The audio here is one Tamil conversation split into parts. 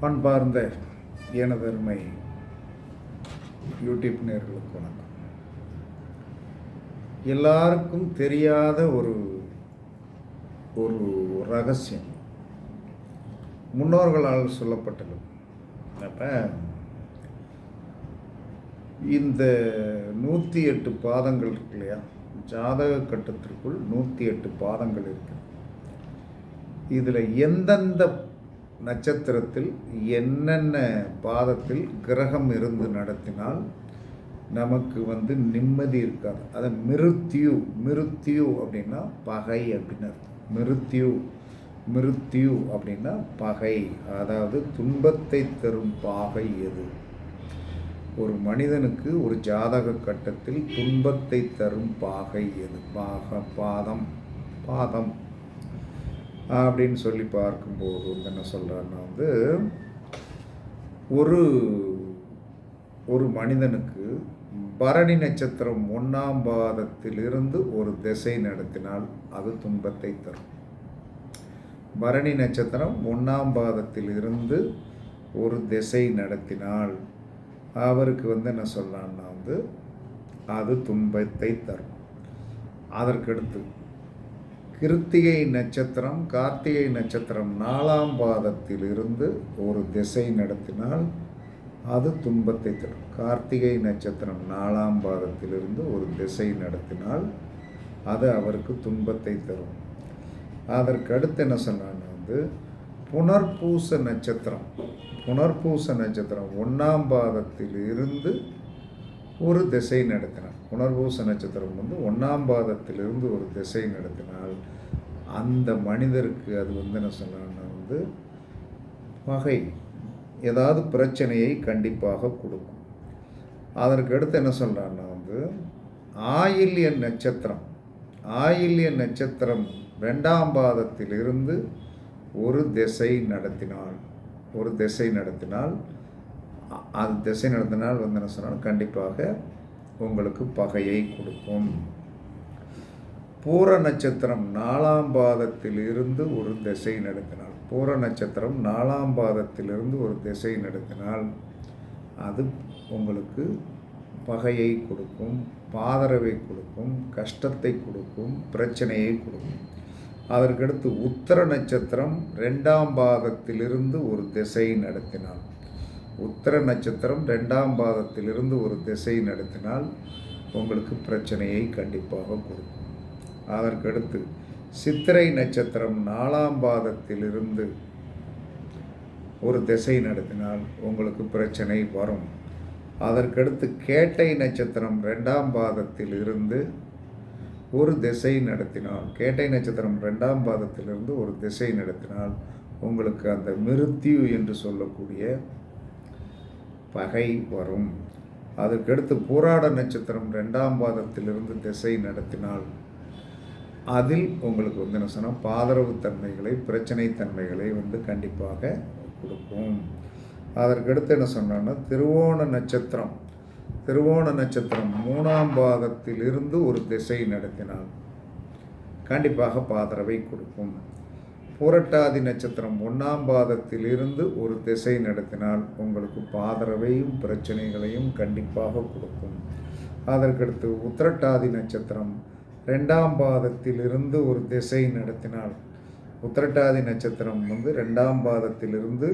அன்பார்ந்த எனதருமை யூடியூப் நேர்களுக்கு வணக்கம். எல்லாருக்கும் தெரியாத ஒரு ஒரு ரகசியம். முன்னோர்களால் சொல்லப்பட்டது. அப்போ இந்த நூற்றி எட்டு பாதங்கள் இருக்கு இல்லையா? ஜாதக கட்டத்திற்குள் நூற்றி எட்டு பாதங்கள் இருக்கு. இதில் எந்தெந்த நட்சத்திரத்தில் என்னென்ன பாதத்தில் கிரகம் இருந்து நடத்தினால் நமக்கு வந்து நிம்மதி இருக்காது. அதை மிருத்யு மிருத்யு அப்படின்னா பகை அப்படின்னு அர்த்தம். மிருத்யு மிருத்யு அப்படின்னா பகை. அதாவது துன்பத்தை தரும் பாகை எது? ஒரு மனிதனுக்கு ஒரு ஜாதக கட்டத்தில் துன்பத்தை தரும் பாகை எது? பாக பாதம் பாதம். அப்படின்னு சொல்லி பார்க்கும்போது வந்து என்ன சொல்கிறாருன்னா வந்து ஒரு ஒரு மனிதனுக்கு பரணி நட்சத்திரம் ஒன்றாம் பாதத்திலிருந்து ஒரு திசை நடத்தினால் அது துன்பத்தை தரும். பரணி நட்சத்திரம் ஒன்றாம் பாதத்திலிருந்து ஒரு திசை நடத்தினால் அவருக்கு வந்து என்ன சொல்லலான்னா வந்து அது துன்பத்தை தரும். அதற்கடுத்து கிருத்திகை நட்சத்திரம் கார்த்திகை நட்சத்திரம் நாலாம் பாதத்தில் இருந்து ஒரு திசை நடத்தினால் அது துன்பத்தை தரும். கார்த்திகை நட்சத்திரம் நாலாம் பாதத்திலிருந்து ஒரு திசை நடத்தினால் அது அவருக்கு துன்பத்தை தரும். அதற்கு அடுத்து என்ன சொன்னான்னா வந்து புனர்பூச நட்சத்திரம். புனர்பூச நட்சத்திரம் ஒன்றாம் பாதத்தில் இருந்து ஒரு திசை நடத்தினார் புனர்பூச நட்சத்திரம் வந்து ஒன்றாம் பாதத்திலிருந்து ஒரு திசை நடத்தினால் அந்த மனிதருக்கு அது வந்து என்ன சொல்லணும்னா வந்து பகை ஏதாவது பிரச்சனையை கண்டிப்பாக கொடுக்கும். அதற்கு அடுத்து என்ன சொல்கிறான்னா வந்து ஆயில்ய நட்சத்திரம் ஆயில்ய நட்சத்திரம் ரெண்டாம் பாதத்திலிருந்து ஒரு திசை நடத்தினால் ஒரு திசை நடத்தினால் அது திசை நடத்தினால் வந்து என்ன சொன்னால் கண்டிப்பாக உங்களுக்கு பகையை கொடுக்கும். பூர நட்சத்திரம் நாலாம் பாதத்தில் இருந்து ஒரு திசை நடத்தினால் பூர நட்சத்திரம் நாலாம் பாதத்திலிருந்து ஒரு திசை நடத்தினால் அது உங்களுக்கு பகையை கொடுக்கும் பாதரவை கொடுக்கும் கஷ்டத்தை கொடுக்கும் பிரச்சனையை கொடுக்கும். அதற்கடுத்து உத்தர நட்சத்திரம் ரெண்டாம் பாதத்திலிருந்து ஒரு திசை நடத்தினால் உத்தர நட்சத்திரம் ரெண்டாம் பாதத்திலிருந்து ஒரு திசை நடத்தினால் உங்களுக்கு பிரச்சனையை கண்டிப்பாக கொடுக்கும். அதற்கடுத்து சித்திரை நட்சத்திரம் நாலாம் பாதத்திலிருந்து ஒரு திசை நடத்தினால் உங்களுக்கு பிரச்சனை வரும். அதற்கடுத்து கேட்டை நட்சத்திரம் ரெண்டாம் பாதத்தில் இருந்து ஒரு திசை நடத்தினால் கேட்டை நட்சத்திரம் ரெண்டாம் பாதத்திலிருந்து ஒரு திசை நடத்தினால் உங்களுக்கு அந்த மிருத்யு என்று சொல்லக்கூடிய பகை வரும். அதற்கடுத்து போராட நட்சத்திரம் ரெண்டாம் பாதத்திலிருந்து திசை நடத்தினால் அதில் உங்களுக்கு வந்து என்ன சொன்னால் பாதரவு தன்மைகளை பிரச்சனை தன்மைகளை வந்து கண்டிப்பாக கொடுக்கும். அதற்கடுத்து என்ன சொன்னோன்னா திருவோண நட்சத்திரம். திருவோண நட்சத்திரம் மூணாம் பாதத்திலிருந்து ஒரு திசை நடத்தினால் கண்டிப்பாக பாதரவை கொடுக்கும். புரட்டாதி நட்சத்திரம் ஒன்றாம் பாதத்தில் இருந்து ஒரு திசை நடத்தினால் உங்களுக்கு பாதரவையும் பிரச்சனைகளையும் கண்டிப்பாக கொடுக்கும். அதற்கடுத்து உத்திரட்டாதி நட்சத்திரம் ரெண்டாம் பாதத்தில் இருந்து ஒரு திசை நடத்தினால் உத்திரட்டாதி நட்சத்திரம் வந்து ரெண்டாம் பாதத்திலிருந்து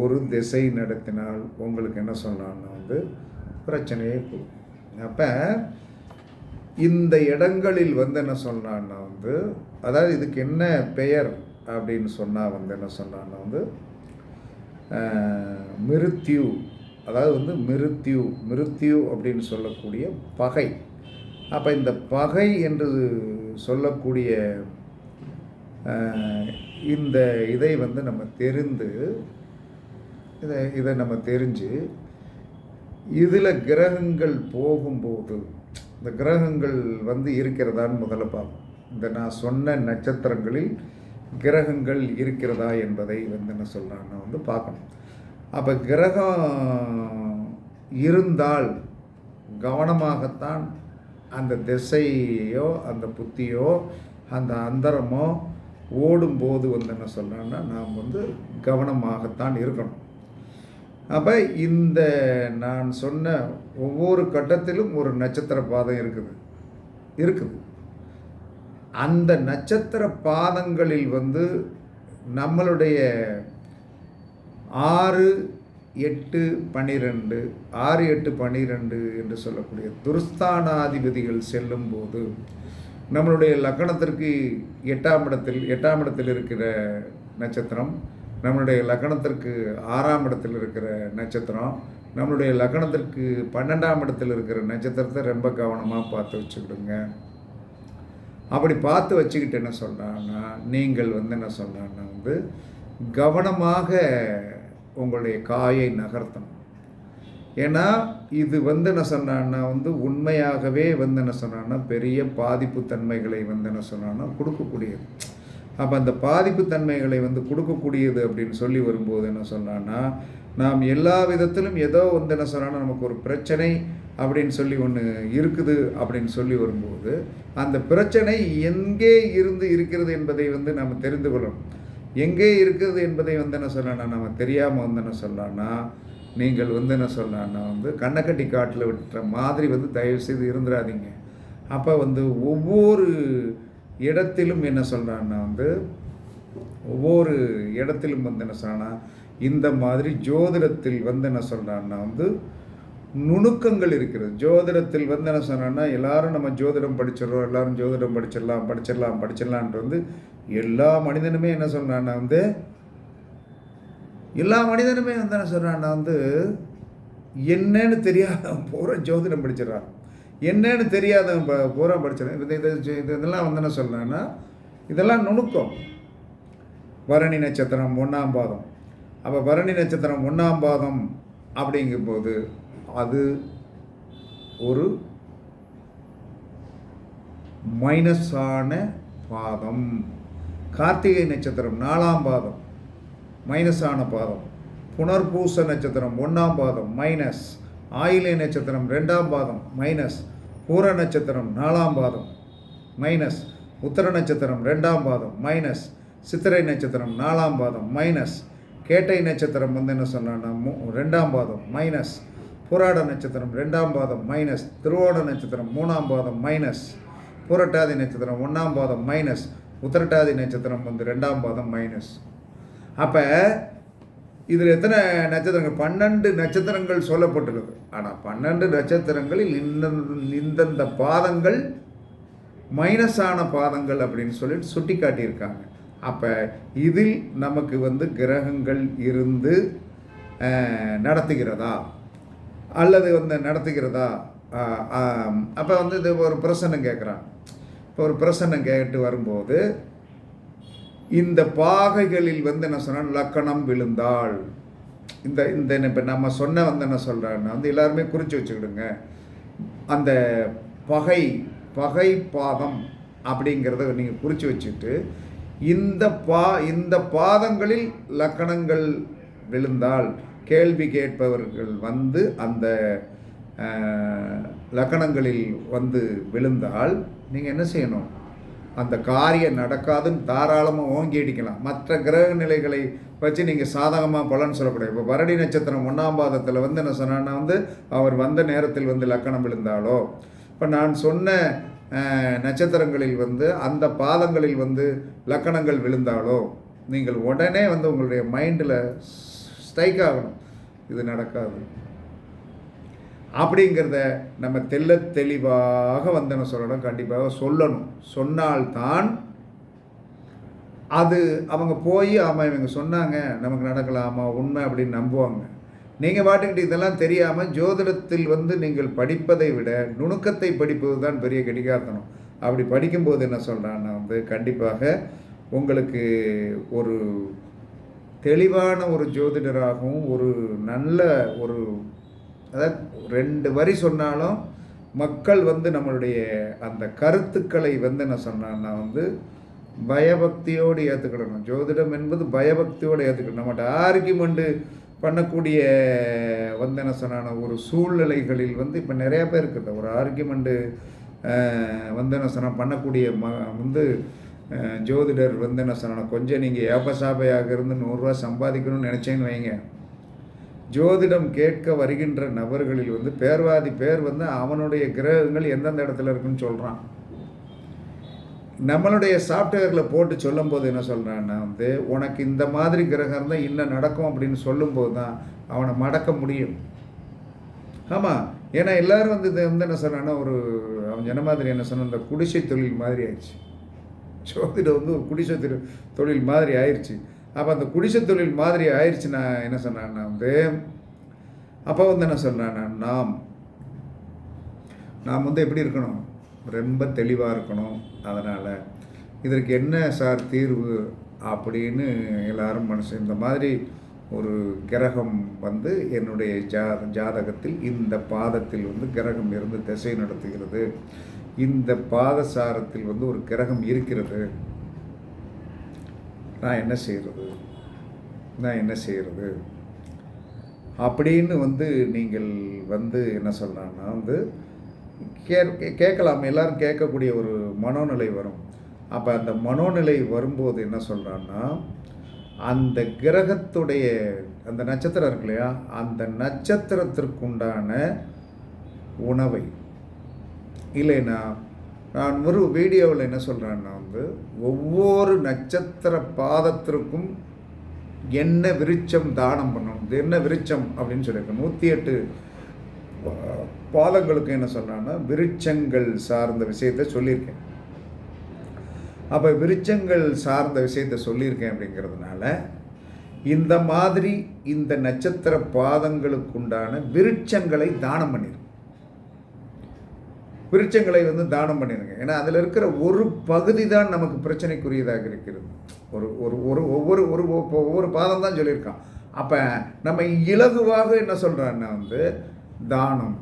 ஒரு திசை நடத்தினால் உங்களுக்கு என்ன சொல்லலாம்னா வந்து பிரச்சனையை கொடுக்கும். அப்போ இந்த இடங்களில் வந்து என்ன சொன்னான்னா வந்து அதாவது இதுக்கு என்ன பெயர்? அப்படின்னு சொன்னால் வந்து என்ன சொன்னான்னா வந்து மிருத்யு அதாவது வந்து மிருத்யு மிருத்யு அப்படின்னு சொல்லக்கூடிய பகை. அப்போ இந்த பகை என்று சொல்லக்கூடிய இந்த இதை வந்து நம்ம தெரிந்து இதை இதை நம்ம தெரிஞ்சு இதில் கிரகங்கள் போகும்போது இந்த கிரகங்கள் வந்து இருக்கிறதான்னு முதல்ல பார்ப்போம். இந்த நான் சொன்ன நட்சத்திரங்களில் கிரகங்கள் இருக்கிறதா என்பதை வந்து என்ன சொல்கிறான்னா வந்து பார்க்கணும். அப்போ கிரகம் இருந்தால் கவனமாகத்தான் அந்த திசையோ அந்த புத்தியோ அந்த அந்தரமோ ஓடும்போது வந்து என்ன சொல்கிறேன்னா நாம் வந்து கவனமாகத்தான் இருக்கணும். அப்போ இந்த நான் சொன்ன ஒவ்வொரு கட்டத்திலும் ஒரு நட்சத்திர பாதம் இருக்குது. இருக்குது. அந்த நட்சத்திர பாதங்களில் வந்து நம்மளுடைய ஆறு எட்டு பன்னிரெண்டு ஆறு எட்டு பன்னிரெண்டு என்று சொல்லக்கூடிய துருஸ்தானாதிபதிகள் செல்லும்போது நம்மளுடைய லக்கணத்திற்கு எட்டாம் இடத்தில் எட்டாம் இடத்தில் இருக்கிற நட்சத்திரம் நம்மளுடைய லக்கணத்திற்கு ஆறாம் இடத்தில் இருக்கிற நட்சத்திரம் நம்மளுடைய லக்கணத்திற்கு பன்னெண்டாம் இடத்தில் இருக்கிற நட்சத்திரத்தை ரொம்ப கவனமாக பார்த்து வச்சுக்கிடுங்க. அப்படி பார்த்து வச்சுக்கிட்டு என்ன சொல்கிறாங்கன்னா நீங்கள் வந்து என்ன சொல்கிறாங்கன்னா வந்து கவனமாக உங்களுடைய காயை நகர்த்தணும். ஏன்னா இது வந்து என்ன சொன்னான்னா வந்து உண்மையாகவே வந்து என்ன சொன்னான்னா பெரிய பாதிப்பு தன்மைகளை வந்து என்ன சொன்னான்னா கொடுக்கக்கூடியது. அப்போ அந்த பாதிப்பு தன்மைகளை வந்து கொடுக்கக்கூடியது அப்படின்னு சொல்லி வரும்போது என்ன சொன்னான்னா நாம் எல்லா விதத்திலும் ஏதோ வந்து என்ன சொன்னான்னா நமக்கு ஒரு பிரச்சனை அப்படின்னு சொல்லி ஒன்று இருக்குது அப்படின்னு சொல்லி வரும்போது அந்த பிரச்சனை எங்கே இருந்து இருக்கிறது என்பதை வந்து நம்ம தெரிந்து கொள்ளணும். எங்கே இருக்கிறது என்பதை வந்து என்ன சொல்லலாம்னா நம்ம தெரியாமல் வந்து என்ன சொல்லலாம்னா நீங்கள் வந்து என்ன சொல்லலாம்னா வந்து கண்ணக்கட்டி காட்டில் விட்டுற மாதிரி வந்து தயவு செய்து இருந்துடாதீங்க அப்போ வந்து ஒவ்வொரு இடத்திலும் என்ன சொல்கிறான்னா வந்து ஒவ்வொரு இடத்திலும் வந்து என்ன சொல்கிறான்னா இந்த மாதிரி ஜோதிடத்தில் வந்து என்ன சொல்கிறான்னா வந்து நுணுக்கங்கள் இருக்கிறது. ஜோதிடத்தில் வந்து என்ன சொன்னான்னா எல்லாரும் நம்ம ஜோதிடம் படிச்சிடறோம் எல்லாரும் ஜோதிடம் படிச்சிடலாம் படிச்சிடலாம் படிச்சிடலான்ட்டு வந்து எல்லா மனிதனுமே என்ன சொல்கிறான்னா வந்து எல்லா மனிதனுமே வந்து என்ன சொல்கிறான்னா வந்து என்னன்னு தெரியாதவன் பூரா ஜோதிடம் படிச்சிடறான். என்னன்னு தெரியாதவன் ப பூரா படிச்சிடறான். இது இது இது இதெல்லாம் வந்து என்ன சொல்கிறான்னா இதெல்லாம் நுணுக்கம். பரணி நட்சத்திரம் ஒன்றாம் பாதம். அப்போ பரணி நட்சத்திரம் ஒன்றாம் பாதம் அப்படிங்கும்போது அது ஒரு மைனஸான பாதம். கார்த்திகை நட்சத்திரம் நாலாம் பாதம் மைனஸான பாதம். புனர்பூச நட்சத்திரம் ஒன்றாம் பாதம் மைனஸ். ஆயிலை நட்சத்திரம் ரெண்டாம் பாதம் மைனஸ். பூர நட்சத்திரம் நாலாம் பாதம் மைனஸ். உத்தர நட்சத்திரம் ரெண்டாம் பாதம் மைனஸ். சித்திரை நட்சத்திரம் நாலாம் பாதம் மைனஸ். கேட்டை நட்சத்திரம் வந்து என்ன சொன்னான்னா மூ ரெண்டாம் பாதம் மைனஸ். புராட நட்சத்திரம் ரெண்டாம் பாதம் மைனஸ் திருவோட நட்சத்திரம் மூணாம் பாதம் மைனஸ் புரட்டாதி நட்சத்திரம் ஒன்றாம் பாதம் மைனஸ் உத்திரட்டாதி நட்சத்திரம் வந்து ரெண்டாம் பாதம் மைனஸ் அப்போ இதில் எத்தனை நட்சத்திரங்கள்? பன்னெண்டு நட்சத்திரங்கள் சொல்லப்பட்டுள்ளது. ஆனால் பன்னெண்டு நட்சத்திரங்களில் இந்தந்த பாதங்கள் மைனஸான பாதங்கள் அப்படின்னு சொல்லிட்டு சுட்டி காட்டியிருக்காங்க அப்போ இதில் நமக்கு வந்து கிரகங்கள் இருந்து நடத்துகிறதா? அல்லது வந்து நடத்துகிறதா? அப்போ வந்து இது ஒரு பிரசன்னம் கேட்குறான் இப்போ ஒரு பிரசன்னம் கேட்டு வரும்போது இந்த பாகைகளில் வந்து என்ன சொன்னால் லக்கணம் விழுந்தாள். இந்த இந்த இப்போ நம்ம சொன்ன வந்து என்ன சொல்கிறேன்னா வந்து எல்லாருமே குறித்து வச்சுக்கிடுங்க. அந்த பகை பகை பாதம் அப்படிங்கிறத நீங்கள் குறித்து வச்சுட்டு இந்த பா இந்த பாதங்களில் லக்கணங்கள் விழுந்தால் கேள்வி கேட்பவர்கள் வந்து அந்த லக்கணங்களில் வந்து விழுந்தால் நீங்கள் என்ன செய்யணும்? அந்த காரியம் நடக்காதுன்னு தாராளமாக ஓங்கி அடிக்கலாம். மற்ற கிரக நிலைகளை வச்சு நீங்கள் சாதகமாக பலன் சொல்லக்கூடாது. இப்போ பரடி நட்சத்திரம் ஒன்றாம் பாதத்தில் வந்து என்ன சொன்னான்னா வந்து அவர் வந்த நேரத்தில் வந்து லக்கணம் விழுந்தாலோ? இப்போ நான் சொன்ன நட்சத்திரங்களில் வந்து அந்த பாதங்களில் வந்து லக்கணங்கள் விழுந்தாலோ? நீங்கள் உடனே வந்து உங்களுடைய மைண்டில் ஸ்ட்ரைக் ஆகணும். இது நடக்காது. அப்படிங்கிறத நம்ம தெல்ல தெளிவாக வந்து என்ன சொல்லணும் கண்டிப்பாக சொல்லணும். சொன்னால்தான் அது அவங்க போய் ஆமாம் இவங்க சொன்னாங்க நமக்கு நடக்கலாமா உண்மை அப்படின்னு நம்புவாங்க. நீங்கள் பாட்டுக்கிட்டு இதெல்லாம் தெரியாமல் ஜோதிடத்தில் வந்து நீங்கள் படிப்பதை விட நுணுக்கத்தை படிப்பது தான் பெரிய கடிகார்த்தனம். அப்படி படிக்கும்போது என்ன சொல்கிறான்னா வந்து கண்டிப்பாக உங்களுக்கு ஒரு தெளிவான ஒரு ஜோதிடராகவும் ஒரு நல்ல ஒரு அதாவது ரெண்டு வரி சொன்னாலும் மக்கள் வந்து நம்மளுடைய அந்த கருத்துக்களை வந்து என்ன சொன்னான்னா வந்து பயபக்தியோடு ஏற்றுக்கிடணும் ஜோதிடம் என்பது பயபக்தியோடு ஏற்றுக்கணும் நம்மகிட்ட ஆர்கியூமெண்ட்டு பண்ணக்கூடிய வந்து என்ன சொன்னான ஒரு சூழ்நிலைகளில் வந்து இப்போ நிறையா பேர் இருக்குது ஒரு ஆர்கியூமெண்ட்டு வந்து என்ன சொன்னால் பண்ணக்கூடிய ம வந்து ஜோதிடர் வந்து என்ன சொன்னால் கொஞ்சம் நீங்கள் ஏபசாபையாக இருந்து நூறுரூவா சம்பாதிக்கணும்னு நினச்சேன்னு வைங்க. ஜோதிடம் கேட்க வருகின்ற நபர்களில் வந்து பேர்வாதி பேர் வந்து அவனுடைய கிரகங்கள் எந்தெந்த இடத்துல இருக்குன்னு சொல்கிறான் நம்மளுடைய சாஃப்ட்வேரில் போட்டு சொல்லும்போது என்ன சொல்கிறான்னா வந்து உனக்கு இந்த மாதிரி கிரகம் இருந்தால் இன்னும் நடக்கும் அப்படின்னு சொல்லும்போது தான் அவனை மடக்க முடியும். ஆமாம் ஏன்னா எல்லோரும் வந்து இது வந்து என்ன சொன்னான்னா ஒரு அவன் என்ன மாதிரி என்ன சொன்ன இந்த குடிசை தொழில் மாதிரி ஆயிடுச்சு. ஜோதிடம் வந்து ஒரு குடிசை தொழில் தொழில் மாதிரி ஆயிடுச்சு அப்போ அந்த குடிசை தொழில் மாதிரி ஆயிடுச்சு நான் என்ன சொன்னேன்னா வந்து அப்போ வந்து என்ன சொல்கிறேன் நாம் நாம் வந்து எப்படி இருக்கணும்? ரொம்ப தெளிவாக இருக்கணும் அதனால். இதற்கு என்ன சார் தீர்வு? அப்படின்னு எல்லாரும் மனசு இந்த மாதிரி ஒரு கிரகம் வந்து என்னுடைய ஜா ஜாதகத்தில் இந்த பாதத்தில் வந்து கிரகம் இருந்து திசை நடத்துகிறது. இந்த பாதசாரத்தில் வந்து ஒரு கிரகம் இருக்கிறது. நான் என்ன செய்கிறது நான் என்ன செய்கிறது அப்படின்னு வந்து நீங்கள் வந்து என்ன சொல்கிறாங்கன்னா வந்து கே கேட்கலாம். எல்லோரும் கேட்கக்கூடிய ஒரு மனோநிலை வரும். அப்போ அந்த மனோநிலை வரும்போது என்ன சொல்கிறான்னா அந்த கிரகத்துடைய அந்த நட்சத்திரம் இருக்கு இல்லையா? அந்த நட்சத்திரத்திற்குண்டான உணவை இல்லைன்னா நான் ஒரு வீடியோவில் என்ன சொல்கிறேன்னா வந்து ஒவ்வொரு நட்சத்திர பாதத்திற்கும் என்ன விருச்சம் தானம் பண்ணணும் இது என்ன விருட்சம் அப்படின்னு சொல்லியிருக்கேன். நூற்றி எட்டு பாதங்களுக்கு என்ன சொல்கிறான்னா விருட்சங்கள் சார்ந்த விஷயத்தை சொல்லியிருக்கேன். அப்போ விருட்சங்கள் சார்ந்த விஷயத்தை சொல்லியிருக்கேன் அப்படிங்கிறதுனால இந்த மாதிரி இந்த நட்சத்திர பாதங்களுக்குண்டான விருட்சங்களை தானம் பண்ணியிருக்கேன் விருட்சங்களை வந்து தானம் பண்ணிடுங்க ஏன்னா அதில் இருக்கிற ஒரு பகுதி தான் நமக்கு பிரச்சனைக்குரியதாக இருக்கிறது. ஒரு ஒரு ஒரு ஒவ்வொரு ஒரு ஒவ்வொரு பாதம் தான் சொல்லியிருக்கான். அப்போ நம்ம இலகுவாக என்ன சொல்கிறான்னா வந்து தானம்.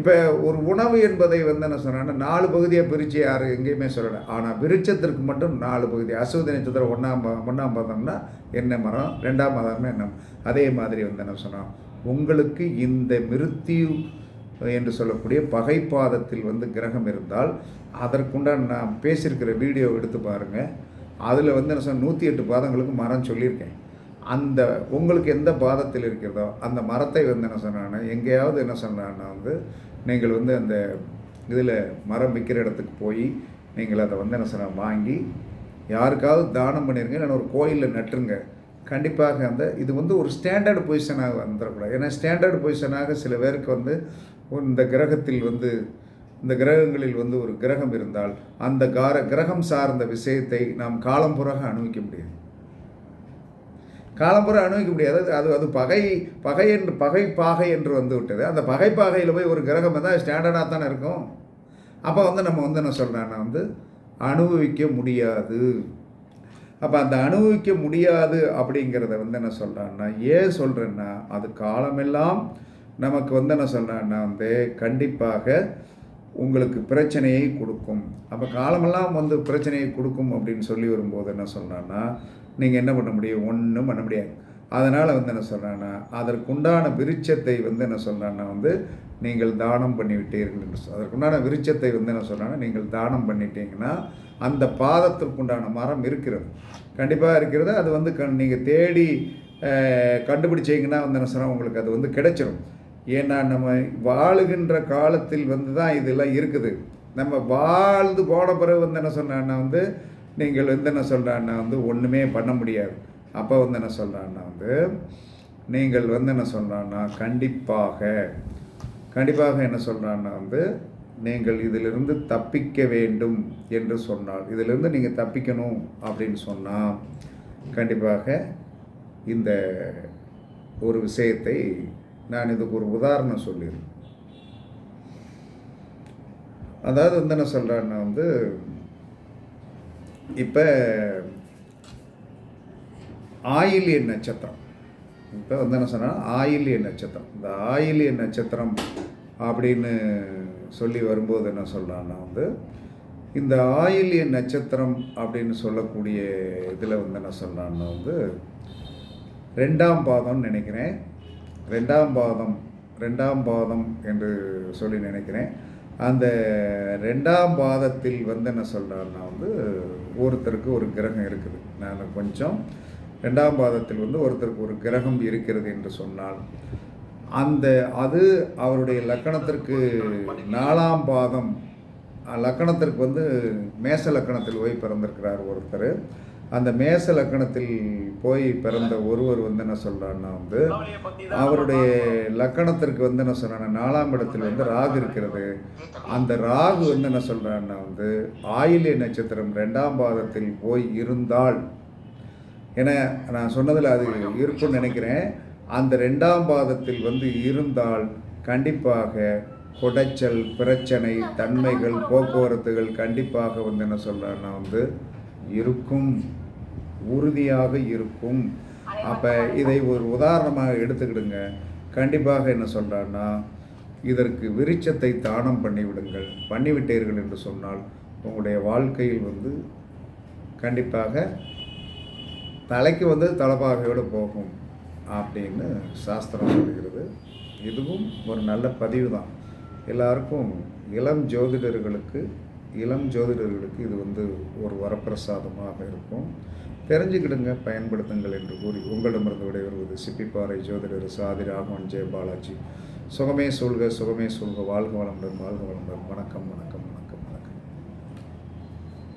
இப்போ ஒரு உணவு என்பதை வந்து என்ன சொன்னான்னா நாலு பகுதியாக பிரித்து யாரும் எங்கேயுமே சொல்லலை. ஆனால் விருட்சத்திற்கு மட்டும் நாலு பகுதி. அசுவதி நட்சத்திரம் ஒன்றாம் ஒன்றாம் பாதம்னா என்ன மரம்? ரெண்டாம் பாதம்னா என்ன அதே மாதிரி வந்து என்ன சொன்னோம் உங்களுக்கு இந்த மிருத்தியு என்று சொல்லக்கூடிய பகை பாதத்தில் வந்து கிரகம் இருந்தால் அதற்குண்டான நான் பேசியிருக்கிற வீடியோ எடுத்து பாருங்கள் அதில் வந்து என்ன சொன்ன நூற்றி எட்டு பாதங்களுக்கு மரம் சொல்லியிருக்கேன். அந்த உங்களுக்கு எந்த பாதத்தில் இருக்கிறதோ அந்த மரத்தை வந்து என்ன சொன்னான்னா எங்கேயாவது என்ன சொன்னான்னா வந்து நீங்கள் வந்து அந்த இதில் மரம் விற்கிற இடத்துக்கு போய் நீங்கள் அதை வந்து என்ன சொன்ன வாங்கி யாருக்காவது தானம் பண்ணிருங்க இல்லைன்னா ஒரு கோயிலில் நட்டுருங்க. கண்டிப்பாக அந்த இது வந்து ஒரு ஸ்டாண்டர்ட் பொசிஷனாக வந்துடக்கூடாது ஏன்னா ஸ்டாண்டர்ட் பொசிஷனாக சில பேருக்கு வந்து இந்த கிரகத்தில் வந்து இந்த கிரகங்களில் வந்து ஒரு கிரகம் இருந்தால் அந்த கார கிரகம் சார்ந்த விஷயத்தை நாம் காலம்புறாக அனுபவிக்க முடியாது. காலம்புற அனுபவிக்க முடியாது. அது- அது அது பகை பகை என்று பகை பாகை என்று வந்து விட்டது. அந்த பகை பாகையில் போய் ஒரு கிரகம் தான் ஸ்டாண்டர்டாக தானே இருக்கும்? அப்போ வந்து நம்ம வந்து என்ன சொல்கிறேன்னா வந்து அனுபவிக்க முடியாது. அப்போ அந்த அனுபவிக்க முடியாது அப்படிங்கிறத வந்து என்ன சொல்கிறான்னா ஏன் சொல்கிறேன்னா அது காலமெல்லாம் நமக்கு வந்து என்ன சொல்கிறேன்னா வந்து கண்டிப்பாக உங்களுக்கு பிரச்சனையை கொடுக்கும். அப்போ காலமெல்லாம் வந்து பிரச்சனையை கொடுக்கும் அப்படின்னு சொல்லி வரும்போது என்ன சொல்கிறான்னா நீங்கள் என்ன பண்ண முடியும்? ஒன்றும் பண்ண முடியாது. அதனால் வந்து என்ன சொல்கிறான்னா அதற்குண்டான விருட்சத்தை வந்து என்ன சொல்கிறான்னா வந்து நீங்கள் தானம் பண்ணிவிட்டீர்கள் என்று அதற்குண்டான விருட்சத்தை வந்து என்ன சொல்கிறாங்கன்னா நீங்கள் தானம் பண்ணிட்டீங்கன்னா அந்த பாதத்திற்குண்டான மரம் இருக்கிறது. கண்டிப்பாக இருக்கிறது. அது வந்து கண் நீங்கள் தேடி கண்டுபிடிச்சிங்கன்னா கண்டுபிடிச்சீங்கன்னா வந்து என்ன சொன்னால் உங்களுக்கு அது வந்து கிடைச்சிரும். ஏன்னா நம்ம வாழுகின்ற காலத்தில் வந்து தான் இதெல்லாம் இருக்குது. நம்ம வாழ்ந்து போன பிறகு வந்து என்ன சொன்னான்னா வந்து நீங்கள் வந்து என்ன சொல்கிறான்னா வந்து ஒன்றுமே பண்ண முடியாது. அப்போ வந்து என்ன சொல்கிறான்னா வந்து நீங்கள் வந்து என்ன சொல்கிறான்னா கண்டிப்பாக கண்டிப்பாக என்ன சொல்கிறான்னா வந்து நீங்கள் இதிலிருந்து தப்பிக்க வேண்டும் என்று சொன்னால் இதிலிருந்து நீங்கள் தப்பிக்கணும் அப்படின்னு சொன்னால் கண்டிப்பாக இந்த ஒரு விஷயத்தை நான் இதுக்கு ஒரு உதாரணம் சொல்லிடுறேன். அதாவது வந்து என்ன சொல்கிறேன்னா வந்து இப்போ ஆயிலிய நட்சத்திரம். இப்போ வந்து என்ன சொன்னால் ஆயிலிய நட்சத்திரம். இந்த ஆயிலிய நட்சத்திரம் அப்படின்னு சொல்லி வரும்போது என்ன சொல்கிறான்னா வந்து இந்த ஆயில்ய நட்சத்திரம் அப்படின்னு சொல்லக்கூடிய இதில் வந்து என்ன சொல்லலாம்னா வந்து ரெண்டாம் பாதம்னு நினைக்கிறேன். ரெண்டாம் பாதம் ரெண்டாம் பாதம் என்று சொல்லி நினைக்கிறேன். அந்த ரெண்டாம் பாதத்தில் வந்து என்ன சொல்கிறாருன்னா வந்து ஒருத்தருக்கு ஒரு கிரகம் இருக்குது. நான் கொஞ்சம் ரெண்டாம் பாதத்தில் வந்து ஒருத்தருக்கு ஒரு கிரகம் இருக்கிறது என்று சொன்னால் அந்த அது அவருடைய லக்கணத்திற்கு நாலாம் பாதம் லக்கணத்திற்கு வந்து மேச லக்கணத்தில் போய் பிறந்திருக்கிறார் ஒருத்தர். அந்த மேச லக்கணத்தில் போய் பிறந்த ஒருவர் வந்து என்ன சொல்கிறாருன்னா வந்து அவருடைய லக்கணத்திற்கு வந்து என்ன சொல்கிறாங்க நாலாம் இடத்தில் வந்து ராகு இருக்கிறது. அந்த ராகு வந்து என்ன சொல்கிறாருன்னா வந்து ஆயிலிய நட்சத்திரம் ரெண்டாம் பாதத்தில் போய் இருந்தால். என நான் சொன்னதில் அது இருக்கும்னு நினைக்கிறேன். அந்த ரெண்டாம் பாதத்தில் வந்து இருந்தால் கண்டிப்பாக குடைச்சல் பிரச்சனை தன்மைகள் போக்குவரத்துகள் கண்டிப்பாக வந்து என்ன சொல்கிறேன்னா வந்து இருக்கும் உறுதியாக இருக்கும். அப்போ இதை ஒரு உதாரணமாக எடுத்துக்கிடுங்க. கண்டிப்பாக என்ன சொல்கிறான்னா இதற்கு விருச்சத்தை தானம் பண்ணிவிடுங்கள் பண்ணிவிட்டீர்கள் என்று சொன்னால் உங்களுடைய வாழ்க்கையில் வந்து கண்டிப்பாக தலைக்கு வந்து தலைப்பாகையோடு போகும். அப்படின்னு சாஸ்திரம் சொல்கிறது இதுவும் ஒரு நல்ல பதிவு தான் எல்லாருக்கும் இளம் ஜோதிடர்களுக்கு இளம் ஜோதிடர்களுக்கு இது வந்து ஒரு வரப்பிரசாதமாக இருக்கும். தெரிஞ்சுக்கிடுங்க பயன்படுத்துங்கள் என்று கூறி உங்களிடமிருந்து விடைபெறுவது சிப்பிப்பாறை ஜோதிடர் சாதி ராகவன் ஜெய பாலாஜி. சுகமே சொல்க சுகமே சொல்க வாழ்க வளமுடன் வாழ்க வளமுடன். வணக்கம் வணக்கம் வணக்கம்.